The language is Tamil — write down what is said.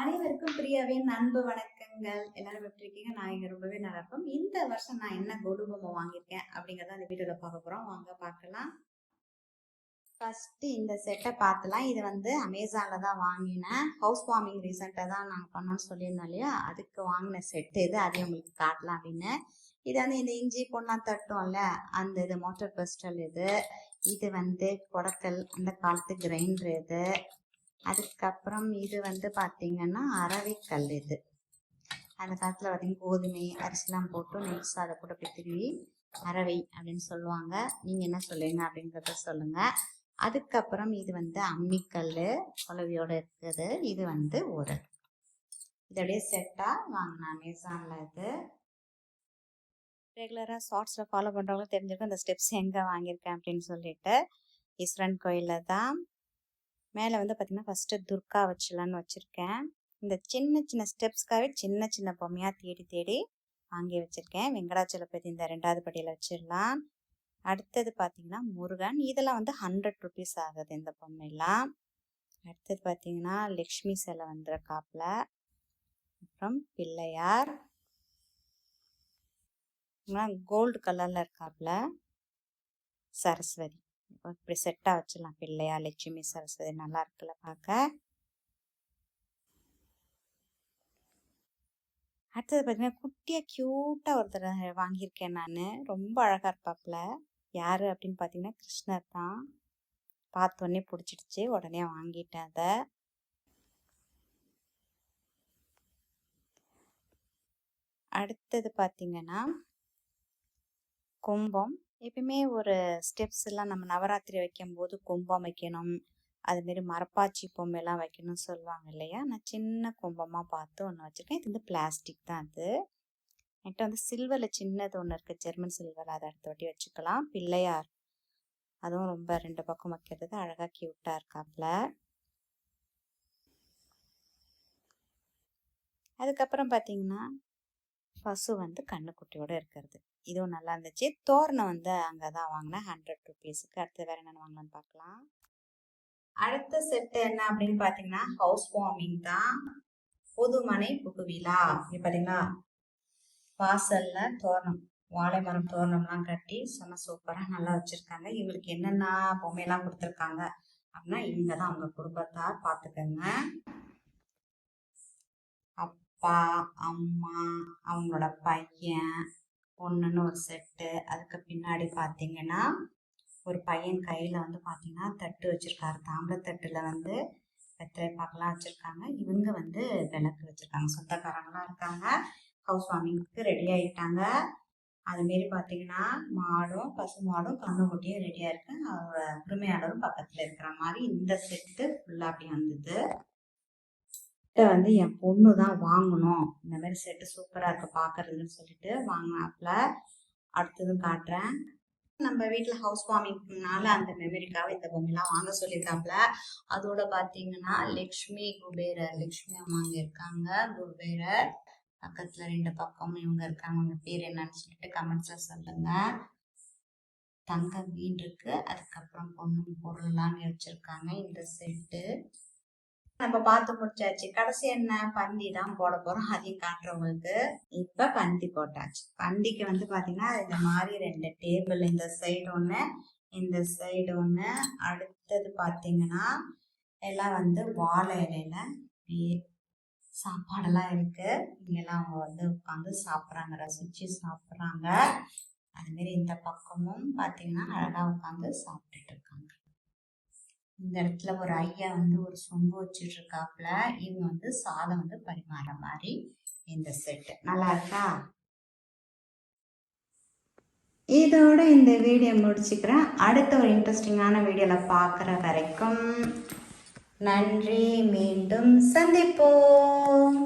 அனைவருக்கும் பிரியாவின் அன்பு வணக்கங்கள். எல்லாரும் எப்படி இருக்கீங்க? நான் இங்க ரொம்பவே நல்லா இருக்கும். இந்த வருஷம் நான் என்ன கொலு பொம்மை வாங்கியிருக்கேன் அப்படிங்கறத இந்த வீடியோல பார்க்க போறோம். வாங்க பார்க்கலாம். ஃபர்ஸ்ட் இந்த செட்டை பார்த்தலாம். இது வந்து அமேசான்ல தான் வாங்கினேன். ஹவுஸ் வார்மிங் ரீசெண்டாக தான் நாங்கள் பண்ணோம்னு சொல்லியிருந்தோம் இல்லையா? அதுக்கு வாங்கின செட்டு இது அதையும் உங்களுக்கு காட்டலாம் அப்படின்னு. இது வந்து இந்த இஞ்சி பொண்ணா தட்டும்ல அந்த இது மோட்டர் பெஸ்டல் இது இது வந்து கொடக்கல் அந்த காலத்து கிரைண்டர் இது அதுக்கப்புறம் இது வந்து பார்த்தீங்கன்னா அரவைக்கல் இது. அந்த காலத்தில் பார்த்தீங்கன்னா கோதுமை அரிசிலாம் போட்டு நெக்ஸ்ட் அதை கூட போய் திருவி அரவை அப்படின்னு சொல்லுவாங்க. நீங்கள் என்ன சொல்லுவீங்க அப்படின்றத சொல்லுங்கள் அதுக்கப்புறம் இது வந்து அம்மிக்கல் குலவியோட இருக்குது. இது வந்து ஒரு இதோடைய செட்டாக வாங்கினேன் அமேசானில் இது. ரெகுலராக ஷார்ட்ஸில் ஃபாலோ பண்ணுறவங்களும் தெரிஞ்சிருக்கும் இந்த ஸ்டெப்ஸ் எங்கே வாங்கியிருக்கேன் அப்படின்னு சொல்லிட்டு. ஈஸ்வரன் கோயிலில் தான். மேலே வந்து பார்த்திங்கன்னா ஃபஸ்ட்டு துர்கா வச்சலான்னு வச்சுருக்கேன். இந்த சின்ன சின்ன ஸ்டெப்ஸ்க்காகவே சின்ன சின்ன பொம்மையாக தேடி தேடி வாங்கி வச்சுருக்கேன். வெங்கடாச்சலபதி இந்த ரெண்டாவது படியில் வச்சிடலாம். அடுத்தது பார்த்தீங்கன்னா முருகன். இதெல்லாம் வந்து ஹண்ட்ரட் ருபீஸ் ஆகுது இந்த பொம்மையெல்லாம் அடுத்தது பார்த்தீங்கன்னா லக்ஷ்மி சிலை வந்துருக்காப்புல. அப்புறம் பிள்ளையார். கோல்டு கலரில் இருக்காப்புல. சரஸ்வதி. இப்படி செட்டாக வச்சிடலாம் பிள்ளையா லட்சுமி சரஸ்வதி நல்லா இருக்குல்ல பார்க்க? அடுத்தது பார்த்தீங்கன்னா குட்டியாக க்யூட்டாக ஒருத்தர் வாங்கியிருக்கேன் நான். ரொம்ப அழகாக இருப்பாப்புல. யார் அப்படின்னு பார்த்தீங்கன்னா கிருஷ்ணர் தான். பார்த்தோன்னே பிடிச்சிடுச்சு. உடனே வாங்கிட்டேன் அதை. அடுத்தது பார்த்தீங்கன்னா கும்பம். எப்பயுமே ஒரு ஸ்டெப்ஸ் எல்லாம் நம்ம நவராத்திரி வைக்கும்போது கும்பம் வைக்கணும். அதுமாரி மரப்பாச்சி பொம்மையெல்லாம் வைக்கணும்னு சொல்லுவாங்க இல்லையா? நான் சின்ன கும்பமாக பார்த்து ஒன்று வச்சுருக்கேன். இது வந்து பிளாஸ்டிக் தான் அது. என்கிட்ட வந்து சில்வரில் சின்னது ஒன்று இருக்குது ஜெர்மன் சில்வர். அதை அடுத்த வாட்டி வச்சுக்கலாம். பிள்ளையார். அதுவும் ரொம்ப ரெண்டு பக்கம் வைக்கிறது. அழகாக க்யூட்டாக இருக்காப்புல. அதுக்கப்புறம் பார்த்தீங்கன்னா பசு வந்து கண்ணுக்குட்டியோடு இருக்கிறது. இதுவும் நல்லா இருந்துச்சு. தோரணம் வந்து அங்கே தான் வாங்கினேன். ஹண்ட்ரட் ருபீஸுக்கு அடுத்து வேறு என்னென்ன வாங்கலாம்னு பார்க்கலாம். அடுத்த செட்டு என்ன அப்படின்னு பார்த்தீங்கன்னா ஹவுஸ் வார்மிங் தான். புதுமனை புகுவிழா இங்கே பார்த்தீங்களா வாசலில் தோரணம். வாழை மரம் தோரணம்லாம் கட்டி செம்ம சூப்பராக நல்லா வச்சுருக்காங்க. இவங்களுக்கு என்னென்ன பொம்மையெல்லாம் கொடுத்துருக்காங்க அப்படின்னா இங்கே தான் அவங்க குடும்பத்தார் பார்த்துக்கோங்க. அப்பா அம்மா அவங்களோட பையன் பொண்ணுன்னு ஒரு செட்டு அதுக்கு பின்னாடி பார்த்தீங்கன்னா ஒரு பையன் கையில் வந்து பார்த்தீங்கன்னா தட்டு வச்சுருக்காரு. தாமிரத்தட்டில் வந்து வெத்தலை பாக்கெல்லாம் வச்சுருக்காங்க. இவங்க வந்து விளக்கு வச்சுருக்காங்க. சொந்தக்காரங்களாம் இருக்காங்க. ஹவுஸ் வார்மிங்க்கு ரெடி ஆகிட்டாங்க அதுமாரி பார்த்தீங்கன்னா மாடும் பசு மாடும் கண்ணுக்குட்டியும் ரெடியாக இருக்கு. அவரோட உரிமையாளரும் பக்கத்தில் இருக்கிற மாதிரி இந்த செட்டு ஃபுல்லாக அப்படி வந்தது. வந்து என் பொண்ணு தான் வாங்கணும். இந்த மாதிரி செட்டு சூப்பராக இருக்குது பார்க்குறதுன்னு சொல்லிட்டு வாங்கினாப்புல. அடுத்ததும் காட்டுறேன். நம்ம வீட்டில் ஹவுஸ் வார்மிங்னால அந்த மெமரிக்காக இந்த பொம்மைலாம் வாங்க சொல்லியிருக்காப்புல அதோட பார்த்தீங்கன்னா லக்ஷ்மி குபேரர் லக்ஷ்மி அம்மா அங்கே இருக்காங்க. குபேரர் பக்கத்தில் ரெண்டு பக்கமும் இவங்க இருக்காங்க. அவங்க பேர் என்னன்னு சொல்லிட்டு கமெண்ட்ஸில் சொல்லுங்க. தங்க வீடு இருக்கு. அதுக்கப்புறம் பொண்ணு பொருள் எல்லாமே வச்சிருக்காங்க. இந்த செட்டு நம்ம பார்த்து முடிச்சாச்சு. கடைசி என்ன? பந்தி தான் போட போறோம். அதையும் காட்டுறவங்களுக்கு இப்ப பந்தி போட்டாச்சு. பந்திக்கு வந்து பாத்தீங்கன்னா இந்த மாதிரி ரெண்டு டேபிள் இந்த சைடு ஒண்ணு இந்த சைடு ஒண்ணு. அடுத்தது பாத்தீங்கன்னா எல்லாம் வந்து வாழை இலையில சாப்பாடெல்லாம் இருக்கு. இங்கெல்லாம் அவங்க வந்து உட்காந்து சாப்பிட்றாங்க. ரசிச்சு சாப்பிட்றாங்க. அதுமாரி இந்த பக்கமும் பார்த்தீங்கன்னா அழகா உட்காந்து சாப்பிட்டுட்டு இருக்காங்க. இந்த இடத்துல ஒரு ஐயா வந்து ஒரு சொம்பு வச்சுட்டு இருக்காப்புல இவங்க வந்து சாதம் வந்து பரிமாற மாதிரி இந்த செட்டு நல்லா இருக்கா? இதோட இந்த வீடியோ முடிச்சுக்கிறேன். அடுத்த ஒரு இன்ட்ரெஸ்டிங்கான வீடியோவில் பார்க்குற வரைக்கும் நன்றி. மீண்டும் சந்திப்போம்.